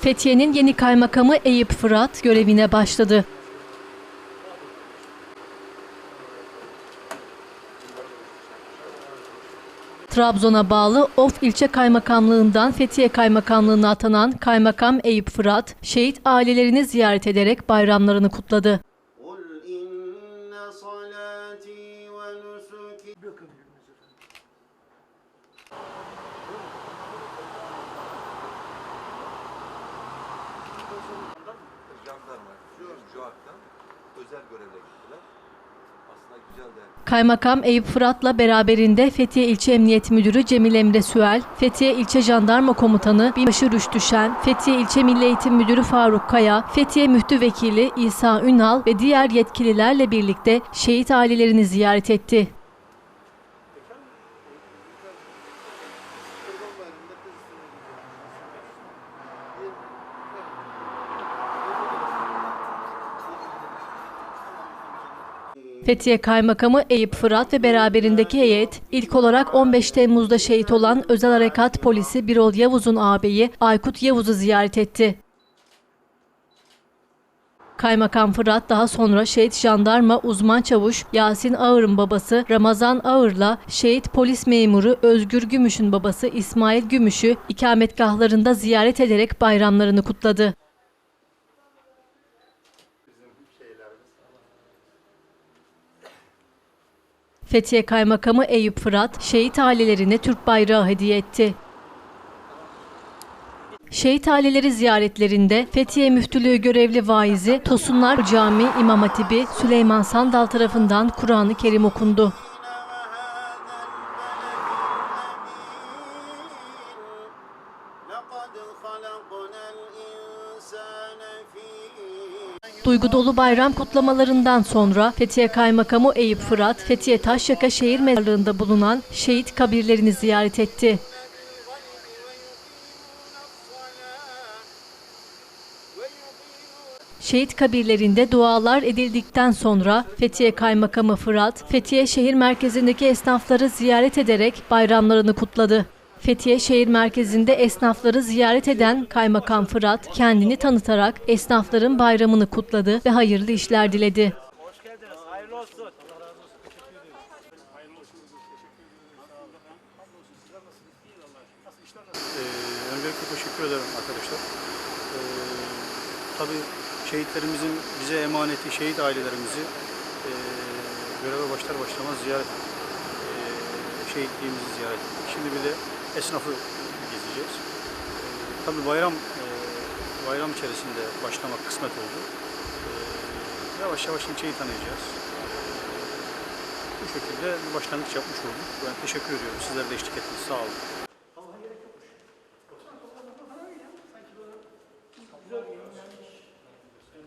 Fethiye'nin yeni kaymakamı Eyüp Fırat görevine başladı. Trabzon'a bağlı Of ilçe kaymakamlığından Fethiye kaymakamlığına atanan kaymakam Eyüp Fırat, şehit ailelerini ziyaret ederek bayramlarını kutladı. JOAK'tan özel görevle gittiler. Kaymakam Eyüp Fırat'la beraberinde Fethiye İlçe Emniyet Müdürü Cemil Emre Süel, Fethiye İlçe Jandarma Komutanı Binbaşı Rüştü Şen, Fethiye İlçe Milli Eğitim Müdürü Faruk Kaya, Fethiye Müftü Vekili İsa Ünal ve diğer yetkililerle birlikte şehit ailelerini ziyaret etti. Fethiye Kaymakamı Eyüp Fırat ve beraberindeki heyet ilk olarak 15 Temmuz'da şehit olan Özel Harekat Polisi Birol Yavuz'un ağabeyi Aykut Yavuz'u ziyaret etti. Kaymakam Fırat daha sonra şehit jandarma uzman çavuş Yasin Ağır'ın babası Ramazan Ağır'la şehit polis memuru Özgür Gümüş'ün babası İsmail Gümüş'ü ikametgahlarında ziyaret ederek bayramlarını kutladı. Fethiye Kaymakamı Eyüp Fırat, şehit ailelerine Türk bayrağı hediye etti. Şehit aileleri ziyaretlerinde Fethiye Müftülüğü görevli vaizi Tosunlar Cami İmam Hatibi Süleyman Sandal tarafından Kur'an-ı Kerim okundu. لقد خلقنا الإنسان في Duygu dolu bayram kutlamalarından sonra Fethiye Kaymakamı Eyüp Fırat, Fethiye Taşyaka Şehir Mezarlığı'nda bulunan şehit kabirlerini ziyaret etti. Şehit kabirlerinde dualar edildikten sonra Fethiye Kaymakamı Fırat, Fethiye şehir merkezindeki esnafları ziyaret ederek bayramlarını kutladı. Fethiye şehir merkezinde esnafları ziyaret eden Kaymakam Fırat kendini tanıtarak esnafların bayramını kutladı ve hayırlı işler diledi. Hoş geldiniz. Hayırlı olsun. Ee, öncelikle teşekkür ederim arkadaşlar. Ee, tabii şehitlerimizin bize emaneti, şehit ailelerimizi ee, göreve başlar başlamaz ziyaret ettik. Ee, şehitliğimizi ziyaret ettik. Şimdi bir de esnafı gezeceğiz. Tabii bayram ee, bayram içerisinde başlamak kısmet oldu. Ee, yavaş yavaş ilçeyi tanıyacağız. Bu şekilde bir başlangıç yapmış olduk. Ben teşekkür ediyorum. Sizler de eşlik ettiniz. Sağ olun.